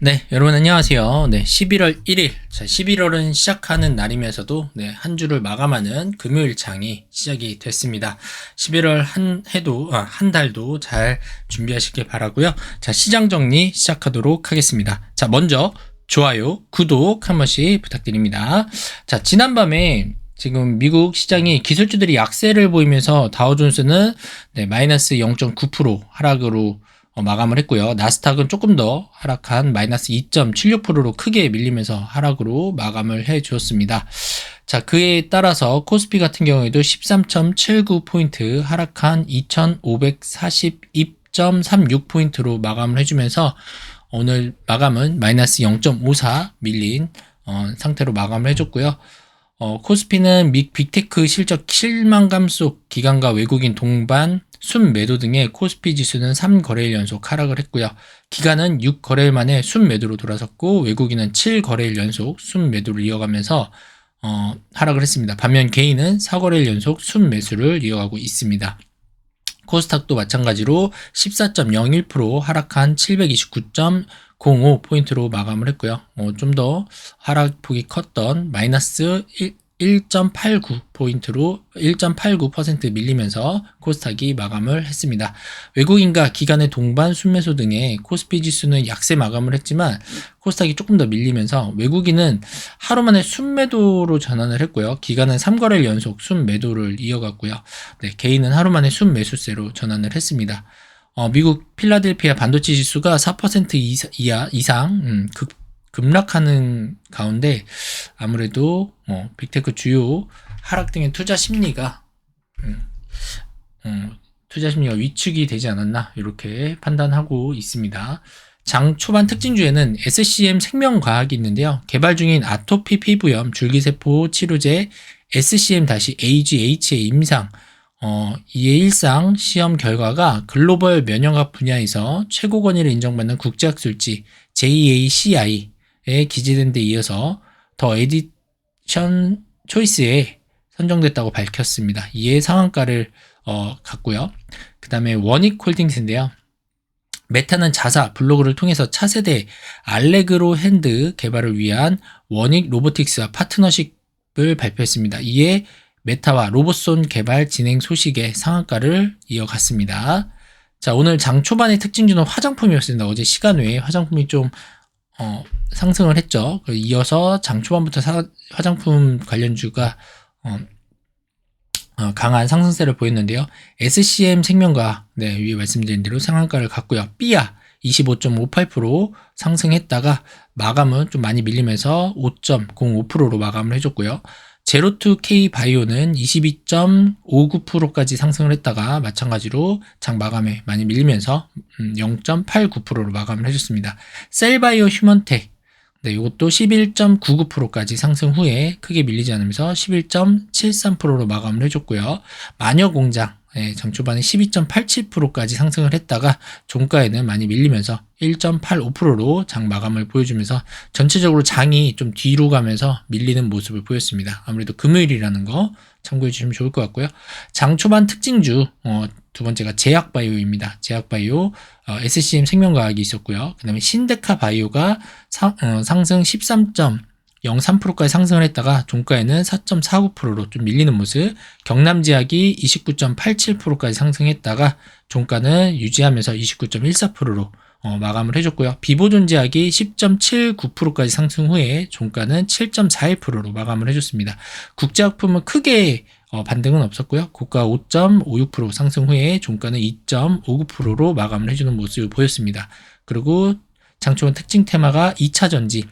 네, 여러분 안녕하세요. 네, 11월 1일. 자, 11월은 시작하는 날이면서도 네, 한 주를 마감하는 금요일 장이 시작이 됐습니다. 11월 한 해도 아, 한 달도 잘 준비하시길 바라고요. 자, 시장 정리 시작하도록 하겠습니다. 자, 먼저 좋아요, 구독 한 번씩 부탁드립니다. 자, 지난밤에 지금 미국 시장이 기술주들이 약세를 보이면서 다우존스는 네, 마이너스 0.9% 하락으로 어, 마감을 했고요. 나스닥은 조금 더 하락한 마이너스 2.76%로 크게 밀리면서 하락으로 마감을 해 주었습니다. 자, 그에 따라서 코스피 같은 경우에도 13.79포인트 하락한 2542.36포인트로 마감을 해주면서 오늘 마감은 마이너스 0.54 밀린 어, 상태로 마감을 해줬고요. 어, 코스피는 미 빅테크 실적 실망감 속 기관과 외국인 동반 순 매도 등의 코스피 지수는 3거래일 연속 하락을 했고요. 기간은 6거래일 만에 순 매도로 돌아섰고 외국인은 7거래일 연속 순 매도를 이어가면서 어, 하락을 했습니다. 반면 개인은 4거래일 연속 순 매수를 이어가고 있습니다. 코스닥도 마찬가지로 14.01% 하락한 729.05포인트로 마감을 했고요. 어, 좀 더 하락폭이 컸던 마이너스 1, 1.89포인트로 1.89% 밀리면서 코스닥이 마감을 했습니다. 외국인과 기관의 동반 순매수 등의 코스피 지수는 약세 마감을 했지만 코스닥이 조금 더 밀리면서 외국인은 하루 만에 순매도로 전환을 했고요. 기관은 3거래일 연속 순매도를 이어갔고요. 네, 개인은 하루 만에 순매수세로 전환을 했습니다. 어, 미국 필라델피아 반도체 지수가 4% 이하, 이상 음, 급 급락하는 가운데 아무래도 뭐 빅테크 주요 하락 등의 투자 심리가 음, 음, 투자 심리가 위축이 되지 않았나 이렇게 판단하고 있습니다. 장 초반 특징주에는 SCM 생명과학이 있는데요. 개발 중인 아토피 피부염 줄기세포 치료제 SCM-AGH의 임상 어, 이의 일상 시험 결과가 글로벌 면역학 분야에서 최고 권위를 인정받는 국제학술지 JACI 에 기재된 데 이어서 더 에디션 초이스에 선정됐다고 밝혔습니다. 이에 상한가를 어, 갖고요. 그 다음에 원익 홀딩스인데요. 메타는 자사 블로그를 통해서 차세대 알레그로 핸드 개발을 위한 원익 로보틱스와 파트너십을 발표했습니다. 이에 메타와 로봇손 개발 진행 소식에 상한가를 이어갔습니다. 자, 오늘 장 초반의 특징주는 화장품이었습니다. 어제 시간 외에 화장품이 좀 어, 상승을 했죠. 이어서 장 초반부터 사, 화장품 관련주가 어, 어, 강한 상승세를 보였는데요. SCM 생명과 네, 위에 말씀드린 대로 상한가를 갔고요. 삐아 25.58% 상승했다가 마감은 좀 많이 밀리면서 5.05%로 마감을 해줬고요. 제로투 K 바이오는 22.59%까지 상승을 했다가 마찬가지로 장 마감에 많이 밀리면서 0.89%로 음, 마감을 해줬습니다. 셀바이오 휴먼텍 네, 이것도 11.99%까지 상승 후에 크게 밀리지 않으면서 11.73%로 마감을 해줬고요. 마녀공장 예, 장 초반에 12.87%까지 상승을 했다가 종가에는 많이 밀리면서 1.85%로 장 마감을 보여주면서 전체적으로 장이 좀 뒤로 가면서 밀리는 모습을 보였습니다. 아무래도 금요일이라는 거 참고해 주시면 좋을 것 같고요. 장 초반 특징주 어, 두 번째가 제약바이오입니다. 제약바이오 어, SCM 생명과학이 있었고요. 그 다음에 신데카 바이오가 상, 어, 상승 13. 0.3%까지 상승을 했다가 종가에는 4.49%로 좀 밀리는 모습. 경남제약이 29.87%까지 상승했다가 종가는 유지하면서 29.14%로 어, 마감을 해줬고요. 비보존 제약이 10.79%까지 상승 후에 종가는 7.41%로 마감을 해줬습니다. 국제학품은 크게 어, 반등은 없었고요. 고가 5.56% 상승 후에 종가는 2.59%로 마감을 해주는 모습을 보였습니다. 그리고 장초원 특징 테마가 2차 전지,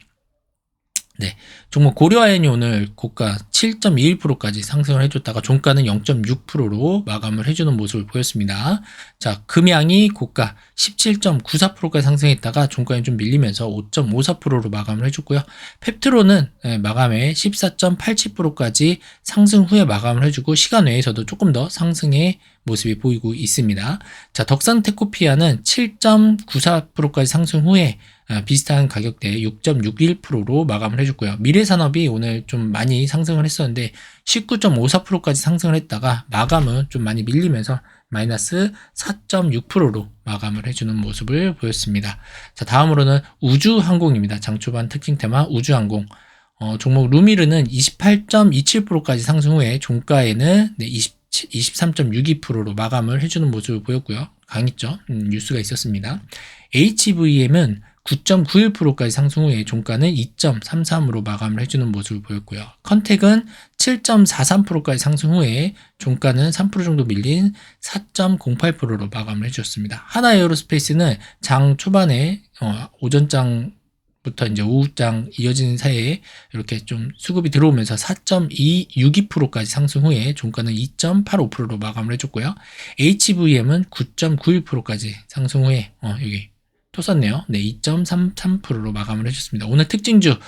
네. 종목 고려아연이 오늘 고가 7.21%까지 상승을 해줬다가 종가는 0.6%로 마감을 해주는 모습을 보였습니다. 자, 금양이 고가 17.94%까지 상승했다가 종가에 좀 밀리면서 5.54%로 마감을 해줬고요. 펩트로는 네, 마감에 14.87%까지 상승 후에 마감을 해주고 시간 외에서도 조금 더 상승의 모습이 보이고 있습니다. 자, 덕산테코피아는 7.94%까지 상승 후에 아, 비슷한 가격대 6.61%로 마감을 해줬고요. 미래산업이 오늘 좀 많이 상승을 했었는데 19.54%까지 상승을 했다가 마감은 좀 많이 밀리면서 마이너스 4.6%로 마감을 해주는 모습을 보였습니다. 자, 다음으로는 우주항공입니다. 장 초반 특징 테마 우주항공. 어, 종목 루미르는 28.27%까지 상승 후에 종가에는 네, 20, 23.62%로 마감을 해주는 모습을 보였고요. 강했죠. 음, 뉴스가 있었습니다. HVM은 9.91%까지 상승 후에 종가는 2.33으로 마감을 해주는 모습을 보였고요. 컨택은 7.43%까지 상승 후에 종가는 3% 정도 밀린 4.08%로 마감을 해주었습니다. 하나 에어로스페이스는 장 초반에 어, 오전장 부터 이제 오후장 이어지는 사이에 이렇게 좀 수급이 들어오면서 4.262%까지 상승 후에 종가는 2.85%로 마감을 해줬고요. HVM은 9.91%까지 상승 후에 어, 여기 또 썼네요. 네, 2.33%로 마감을 해줬습니다. 오늘 특징주.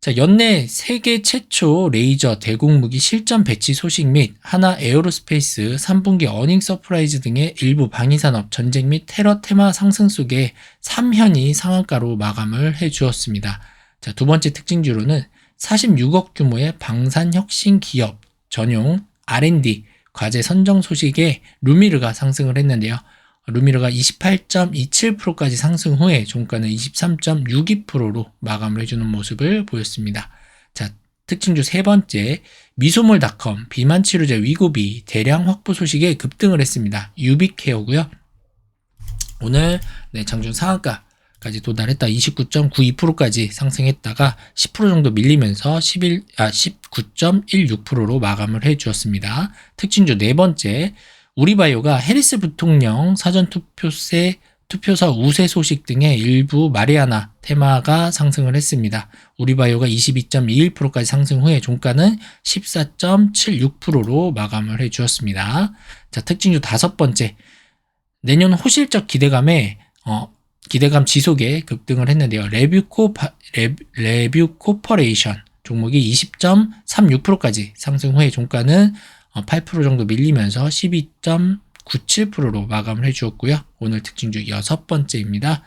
자, 연내 세계 최초 레이저 대공 무기 실전 배치 소식 및 하나 에어로스페이스 3분기 어닝 서프라이즈 등의 일부 방위 산업 전쟁 및 테러 테마 상승 속에 3현이 상한가로 마감을 해 주었습니다. 자, 두 번째 특징주로는 46억 규모의 방산 혁신 기업 전용 R&D 과제 선정 소식에 루미르가 상승을 했는데요. 루미르가 28.27%까지 상승 후에 종가는 23.62%로 마감을 해주는 모습을 보였습니다. 자, 특징주 세 번째, 미소몰닷컴 비만 치료제 위고비 대량 확보 소식에 급등을 했습니다. 유비케어고요. 오늘 네, 장중 상한가 까지 도달했다 29.92%까지 상승했다가 10% 정도 밀리면서 11, 아, 19.16%로 마감을 해 주었습니다. 특징주 네 번째, 우리바이오가 해리스 부통령 사전투표세 투표사 우세 소식 등의 일부 마리아나 테마가 상승을 했습니다. 우리바이오가 22.21%까지 상승 후에 종가는 14.76%로 마감을 해 주었습니다. 자, 특징주 다섯 번째. 내년 호실적 기대감에 어, 기대감 지속에 급등을 했는데요. 레뷰코 레뷰 코퍼레이션 종목이 20.36%까지 상승 후에 종가는 8% 어, 정도 밀리면서 12.97%로 마감을 해주었고요. 오늘 특징주 여섯 번째입니다.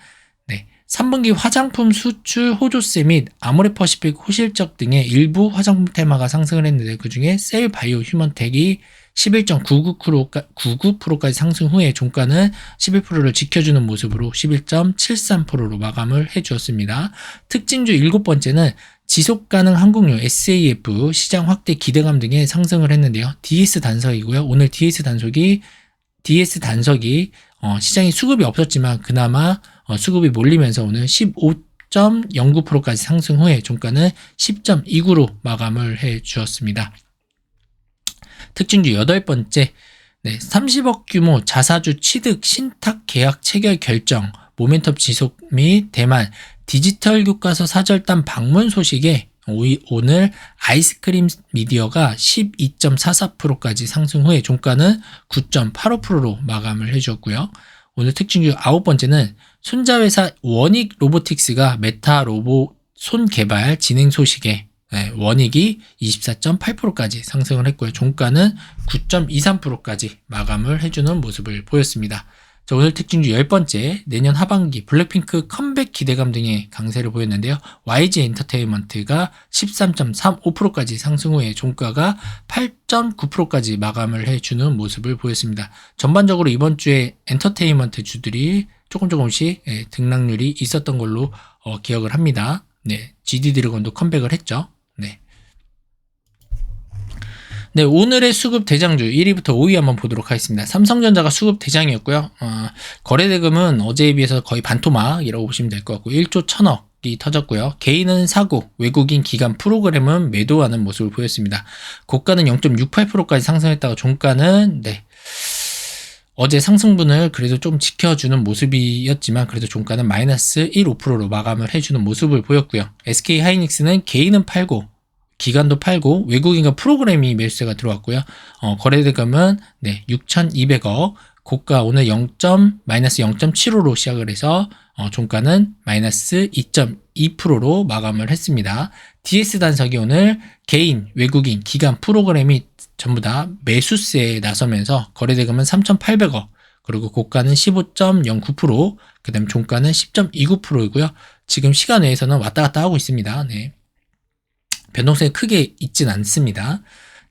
네. 3분기 화장품 수출 호조세 및 아모레퍼시픽 호실적 등의 일부 화장품 테마가 상승을 했는데 그 중에 셀 바이오 휴먼텍이 11.99%까지 상승 후에 종가는 11%를 지켜주는 모습으로 11.73%로 마감을 해주었습니다. 특징주 일곱 번째는 지속 가능 항공료 SAF 시장 확대 기대감 등의 상승을 했는데요. DS 단석이고요. 오늘 DS 단속이 DS 단석이 어, 시장에 수급이 없었지만 그나마 어, 수급이 몰리면서 오늘 15.09%까지 상승 후에 종가는 10.29로 마감을 해 주었습니다. 특징주 여덟 번째, 네, 30억 규모 자사주 취득 신탁 계약 체결 결정, 모멘텀 지속 및 대만 디지털 교과서 사절단 방문 소식에 오늘 아이스크림 미디어가 12.44%까지 상승 후에 종가는 9.85%로 마감을 해주었고요. 오늘 특징주 아홉 번째는 손자회사 원익 로보틱스가 메타 로봇 손 개발 진행 소식에 네, 원익이 24.8%까지 상승을 했고요. 종가는 9.23%까지 마감을 해주는 모습을 보였습니다. 자, 오늘 특징주 10번째, 내년 하반기 블랙핑크 컴백 기대감 등의 강세를 보였는데요. YG 엔터테인먼트가 13.35%까지 상승 후에 종가가 8.9%까지 마감을 해주는 모습을 보였습니다. 전반적으로 이번 주에 엔터테인먼트 주들이 조금 조금씩 예, 등락률이 있었던 걸로 어, 기억을 합니다. 네, GD 드래곤도 컴백을 했죠. 네. 네, 오늘의 수급 대장주 1위부터 5위 한번 보도록 하겠습니다. 삼성전자가 수급 대장이었고요. 어, 거래대금은 어제에 비해서 거의 반토막이라고 보시면 될 것 같고 1조 1000억 이 터졌고요. 개인은 사고, 외국인 기관 프로그램은 매도하는 모습을 보였습니다. 고가는 0.68%까지 상승했다가 종가는 네. 어제 상승분을 그래도 좀 지켜주는 모습이었지만 그래도 종가는 마이너스 1.5%로 마감을 해주는 모습을 보였고요. SK 하이닉스는 개인은 팔고 기간도 팔고 외국인과 프로그램이 매수세가 들어왔고요. 어, 거래대금은 네, 6,200억. 고가 오늘 0. 마이너스 0.75로 시작을 해서 어, 종가는 마이너스 2.2%로 마감을 했습니다. DS 단석이 오늘 개인, 외국인, 기간 프로그램이 전부 다 매수세에 나서면서 거래대금은 3,800억, 그리고 고가는 15.09%, 그 다음 종가는 10.29%이고요. 지금 시간 외에서는 왔다 갔다 하고 있습니다. 네. 변동성이 크게 있진 않습니다.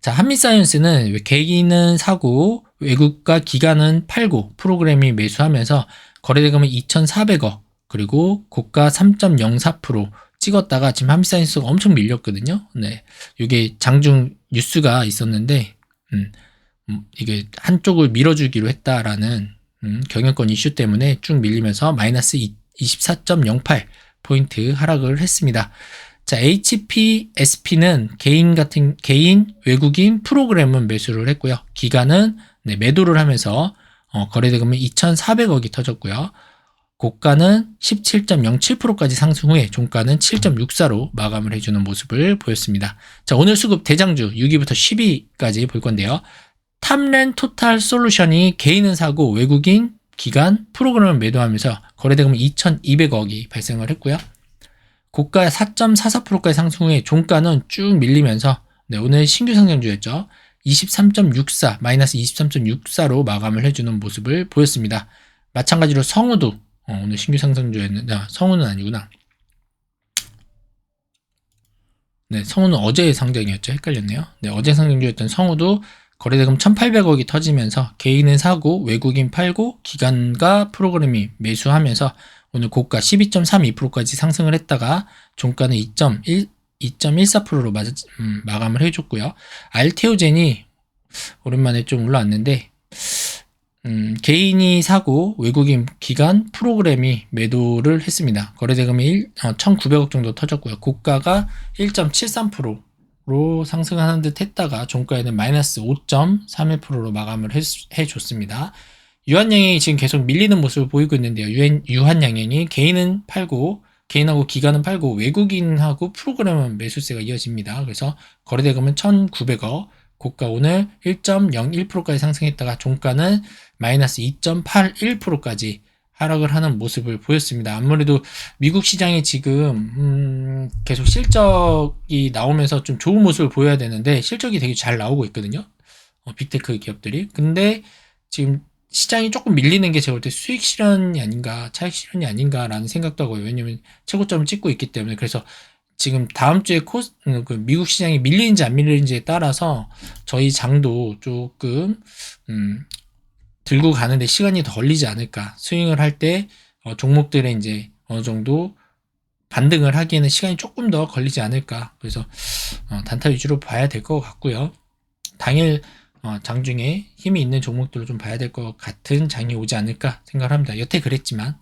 자, 한미사이언스는 개인은 사고 외국과 기관은 팔고 프로그램이 매수하면서 거래대금은 2,400억 그리고 고가 3.04% 찍었다가 지금 한미사이언스가 엄청 밀렸거든요. 네. 이게 장중 뉴스가 있었는데 음, 음, 이게 한쪽을 밀어주기로 했다라는 음, 경영권 이슈 때문에 쭉 밀리면서 마이너스 24.08 포인트 하락을 했습니다. 자, HPSP는 개인 같은 개인 외국인 프로그램은 매수를 했고요. 기간은 네, 매도를 하면서 어, 거래대금은 2,400억이 터졌고요. 고가는 17.07%까지 상승 후에 종가는 7.64로 마감을 해주는 모습을 보였습니다. 자, 오늘 수급 대장주 6위부터 10위까지 볼 건데요. 탐렌 토탈 솔루션이 개인은 사고 외국인 기간 프로그램을 매도하면서 거래대금 2,200억이 발생을 했고요. 고가 4.44%까지 상승 후에 종가는 쭉 밀리면서 네, 오늘 신규 상장주였죠. 23.64 마이너스 23.64로 마감을 해주는 모습을 보였습니다. 마찬가지로 성우도 어, 오늘 신규 상승주였는데 아, 성우는 아니구나. 네, 성우는 어제 상장이었죠. 헷갈렸네요. 네, 어제 상장주였던 성우도 거래대금 1,800억이 터지면서 개인은 사고 외국인 팔고 기관과 프로그램이 매수하면서 오늘 고가 12.32%까지 상승을 했다가 종가는 2.1 2.14%로 마, 음, 마감을 해줬고요. 알테오젠이 오랜만에 좀 올라왔는데 음, 개인이 사고 외국인 기관 프로그램이 매도를 했습니다. 거래대금이 1, 어, 1,900억 정도 터졌고요. 고가가 1.73%로 상승하는 듯 했다가 종가에는 마이너스 5.31%로 마감을 해, 해줬습니다. 유한양행이 지금 계속 밀리는 모습을 보이고 있는데요. 유한, 유한양행이 개인은 팔고 개인하고 기관은 팔고 외국인하고 프로그램은 매수세가 이어집니다. 그래서 거래대금은 1,900억, 고가 오늘 1.01%까지 상승했다가 종가는 마이너스 2.81%까지 하락을 하는 모습을 보였습니다. 아무래도 미국 시장이 지금 음, 계속 실적이 나오면서 좀 좋은 모습을 보여야 되는데 실적이 되게 잘 나오고 있거든요. 어, 빅테크 기업들이. 근데 지금 시장이 조금 밀리는 게 제가 볼 때 수익 실현이 아닌가, 차익 실현이 아닌가라는 생각도 하고요. 왜냐면 최고점을 찍고 있기 때문에. 그래서 지금 다음 주에 코, 음, 그 미국 시장이 밀리는지 안 밀리는지에 따라서 저희 장도 조금, 음, 들고 가는데 시간이 더 걸리지 않을까. 스윙을 할때 어, 종목들의 이제 어느 정도 반등을 하기에는 시간이 조금 더 걸리지 않을까. 그래서 어, 단타 위주로 봐야 될 것 같고요. 당일 어, 장 중에 힘이 있는 종목들을 좀 봐야 될 것 같은 장이 오지 않을까 생각을 합니다. 여태 그랬지만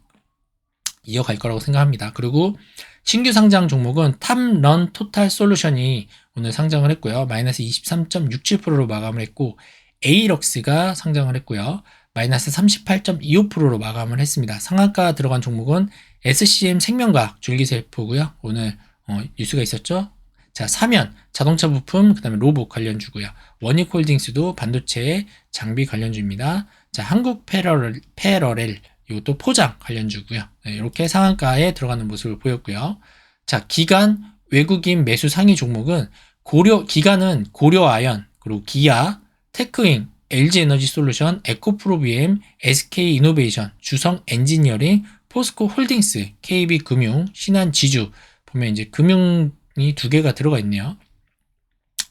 이어갈 거라고 생각합니다. 그리고 신규 상장 종목은 탑런 토탈 솔루션이 오늘 상장을 했고요. 마이너스 23.67%로 마감을 했고 에이럭스가 상장을 했고요. 마이너스 38.25%로 마감을 했습니다. 상한가 들어간 종목은 SCM 생명과학 줄기세포고요. 오늘 어, 뉴스가 있었죠. 자, 사면, 자동차 부품, 그 다음에 로봇 관련주고요. 원익홀딩스도 반도체 장비 관련주입니다. 자, 한국 패러렐, 패러렐, 이것도 포장 관련주고요. 네, 이렇게 상한가에 들어가는 모습을 보였고요. 자, 기간 외국인 매수 상위 종목은 고려, 기간은 고려 아연, 그리고 기아, 테크잉, LG에너지 솔루션, 에코프로비엠, SK이노베이션, 주성 엔지니어링, 포스코 홀딩스, KB금융, 신한지주 보면 이제 금융 이 두 개가 들어가 있네요.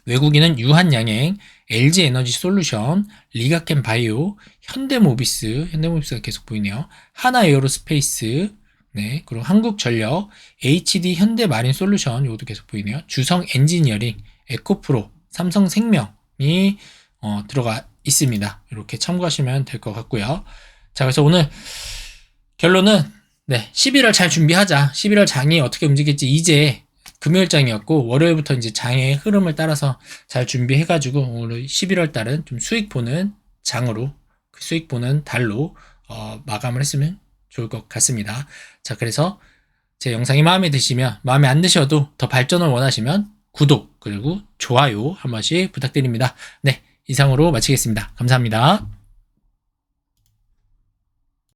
외국인은 유한양행, LG에너지 솔루션, 리가켄 바이오, 현대모비스, 현대모비스가 계속 보이네요. 하나에어로스페이스, 네, 그리고 한국전력, HD 현대마린 솔루션, 이것도 계속 보이네요. 주성 엔지니어링, 에코프로, 삼성생명이 어, 들어가 있습니다. 이렇게 참고하시면 될 것 같고요. 자, 그래서 오늘 결론은 네, 11월 잘 준비하자. 11월 장이 어떻게 움직일지 이제 금요일장이었고 월요일부터 이제 장의 흐름을 따라서 잘 준비해가지고 오늘 11월 달은 좀 수익 보는 장으로 그 수익 보는 달로 어, 마감을 했으면 좋을 것 같습니다. 자 그래서 제 영상이 마음에 드시면 마음에 안 드셔도 더 발전을 원하시면 구독 그리고 좋아요 한 번씩 부탁드립니다. 네 이상으로 마치겠습니다. 감사합니다.